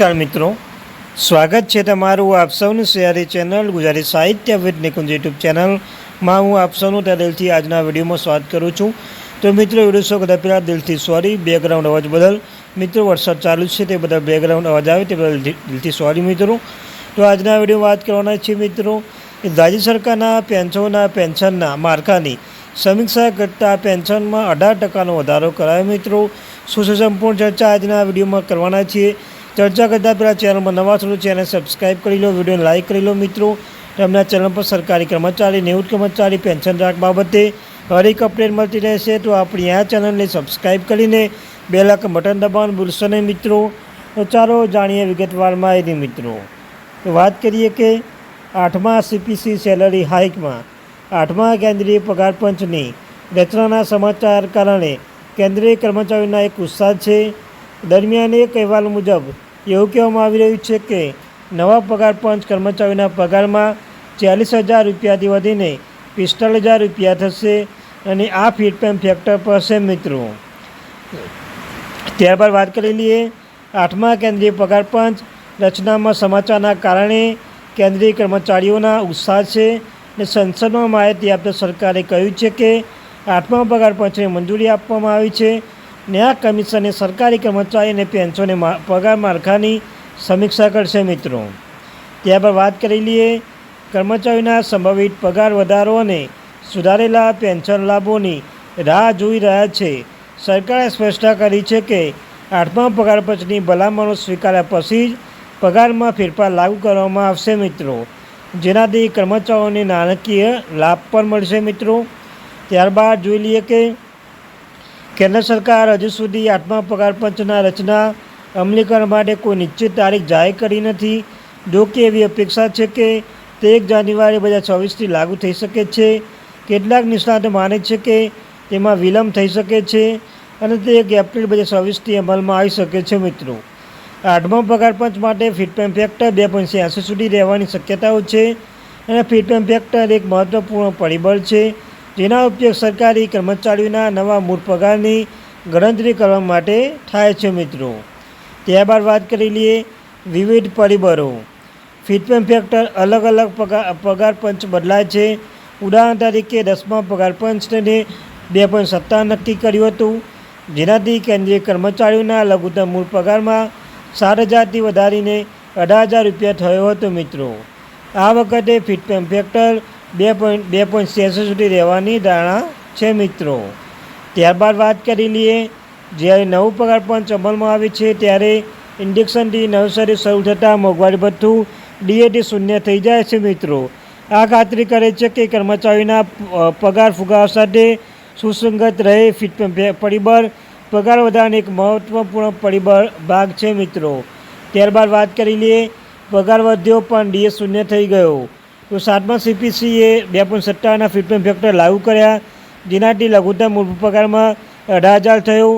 નમસ્કાર મિત્રો. સ્વાગત છે તમારું આપ સૌની સિયારી ચેનલ ગુજરાતી સાહિત્ય વિદ નિકુંજ યુટ્યુબ ચેનલમાં હું આપ સૌનું ત્યાં દિલથી આજના વિડીયોમાં સ્વાગત કરું છું. તો મિત્રો, વીડિયો શો કદાચ પહેલાં દિલથી સોરી બેકગ્રાઉન્ડ અવાજ બદલ. મિત્રો, વરસાદ ચાલુ છે, તે બધા બેકગ્રાઉન્ડ અવાજ આવે તે બદલ દિલથી સોરી મિત્રો. તો આજના વીડિયો વાત કરવાના છે મિત્રો રાજ્ય સરકારના પેન્શનના પેન્શનના માળખાની સમીક્ષા કરતાં પેન્શનમાં અઢાર ટકાનો વધારો કરાયો મિત્રો. શું સંપૂર્ણ ચર્ચા આજના વિડીયોમાં કરવાના છીએ? ચર્ચા કરતાં પહેલાં ચેનલમાં નવા છો ચેનલ સબસ્ક્રાઈબ કરી લો, વિડીયોને લાઇક કરી લો મિત્રો. તમને ચેનલ પર સરકારી કર્મચારી નેવું કર્મચારી, પેન્શન રાખ બાબતે હરેક અપડેટ મળતી રહેશે. તો આપણી આ ચેનલને સબસ્ક્રાઈબ કરીને બે લાખ બટન દબાવવાનું ભૂલશો નહીં મિત્રો. તો ચાલો જાણીએ વિગતવાર માહિતી મિત્રો. તો વાત કરીએ કે આઠમા સીપીસી સેલરી હાઇકમાં આઠમા કેન્દ્રીય પગાર પંચની રચનાના સમાચાર કારણે કેન્દ્રીય કર્મચારીઓના એક ઉત્સાહ છે. દરમિયાન એક અહેવાલ મુજબ, એવું કહેવામાં આવી રહ્યું છે કે નવા પગાર પંચ કર્મચારીઓના પગારમાં ચાલીસ હજાર રૂપિયાથી વધીને પિસ્તાળીસ હજાર રૂપિયા થશે અને આ ફીડપેમ ફેક્ટર પર છે મિત્રો. ત્યારબાદ વાત કરી લઈએ આઠમા કેન્દ્રીય પગાર પંચ રચનામાં સમાચારના કારણે કેન્દ્રીય કર્મચારીઓના ઉત્સાહ છે અને સંસદમાં માહિતી આપતા સરકારે કહ્યું છે કે આઠમા પગાર પંચને મંજૂરી આપવામાં આવી છે ને આ કમિશને સરકારી કર્મચારી અને પેન્શનને પગાર માળખાની સમીક્ષા કરશે મિત્રો. ત્યારબાદ વાત કરી લઈએ કર્મચારીઓના સંભવિત પગાર વધારો અને સુધારેલા પેન્શન લાભોની રાહ જોઈ રહ્યા છે. સરકારે સ્પષ્ટતા કરી છે કે આઠમા પગાર પંચની ભલામણો સ્વીકાર્યા પછી જ પગારમાં ફેરફાર લાગુ કરવામાં આવશે મિત્રો. જેનાથી કર્મચારીઓને નાણાકીય લાભ પણ મળશે મિત્રો. ત્યારબાદ જોઈ લઈએ કે કેન્દ્ર સરકાર હજુ સુધી આઠમા પગાર પંચના રચના અમલીકરણ માટે કોઈ નિશ્ચિત તારીખ જાહેર કરી નથી. જો કે એવી અપેક્ષા છે કે તે એક જાન્યુઆરી બે હજાર ચોવીસથી લાગુ થઈ શકે છે. કેટલાક નિષ્ણાતો માને છે કે તેમાં વિલંબ થઈ શકે છે અને તે એક એપ્રિલ બે હજાર ચોવીસથી અમલમાં આવી શકે છે મિત્રો. આઠમા પગાર પંચ માટે ફિટપેમ ફેક્ટર બે પોઈન્ટ છ્યાસી સુધી રહેવાની શક્યતાઓ છે અને ફિટપેમ ફેક્ટર એક મહત્વપૂર્ણ પરિબળ છે. જેના ઉપયોગ સરકારી કર્મચારીઓના નવા મૂળ પગારની ગણતરી કરવા માટે થાય છે મિત્રો. ત્યારબાદ વાત કરી લઈએ વિવિધ પરિબળો. ફીડપેમ ફેક્ટર અલગ અલગ પગાર પગાર પંચ બદલાય છે. ઉદાહરણ તરીકે દસમા પગાર પંચને બે પોઈન્ટ સત્તા નક્કી કર્યું હતું. જેનાથી કેન્દ્રીય કર્મચારીઓના લઘુત્તમ મૂળ પગારમાં સાત હજારથી વધારીને અઢાર હજાર રૂપિયા થયો હતો મિત્રો. આ વખતે ફીડપેમ ફેક્ટર બે પોઈન્ટ બે પોઈન્ટ છ્યાસી સુધી રહેવાની ધારણા છે મિત્રો. ત્યારબાદ વાત કરી લઈએ, જ્યારે નવું પગાર પંચ અમલમાં આવે છે, ત્યારે ઇન્ડેક્શનથી નવસારી શરૂ થતાં મોંઘવારી ભથ્થું ડીએટી શૂન્ય થઈ જાય છે મિત્રો. આ ખાતરી કરે છે કે કર્મચારીના પગાર ફુગાવ સાથે સુસંગત રહે, ફિટ પરિબળ પગાર વધારાનો એક મહત્વપૂર્ણ પરિબળ ભાગ છે મિત્રો. ત્યારબાદ વાત કરી લઈએ, પગાર વધ્યો પણ ડીએ શૂન્ય થઈ ગયો. તો સાતમા સીપીસીએ બે પોઈન્ટ સત્તાવનના ફિટમેન્ટ ફેક્ટર લાગુ કર્યા. જેનાથી લઘુત્તમ મૂળભૂત પગારમાં અઢાર હજાર થયો.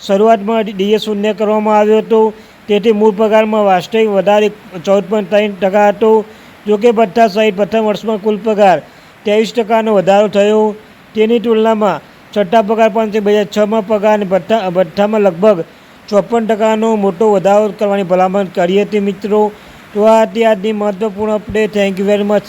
શરૂઆતમાં ડીએ શૂન્ય કરવામાં આવ્યો હતો. તેથી મૂળ પગારમાં વાસ્તવિક વધારે ચૌદ પોઈન્ટ ત્રણ ટકા હતો. જોકે ભથ્થા સહિત પ્રથમ વર્ષમાં કુલ પગાર ત્રેવીસ ટકાનો વધારો થયો. તેની તુલનામાં છઠ્ઠા પગાર પંચે બે હજાર છમાં પગાર અને ભથ્થા ભથ્થામાં લગભગ ચોપન ટકાનો મોટો વધારો કરવાની ભલામણ કરી હતી મિત્રો. તો આ હતી આજની મહત્વપૂર્ણ update thank you very much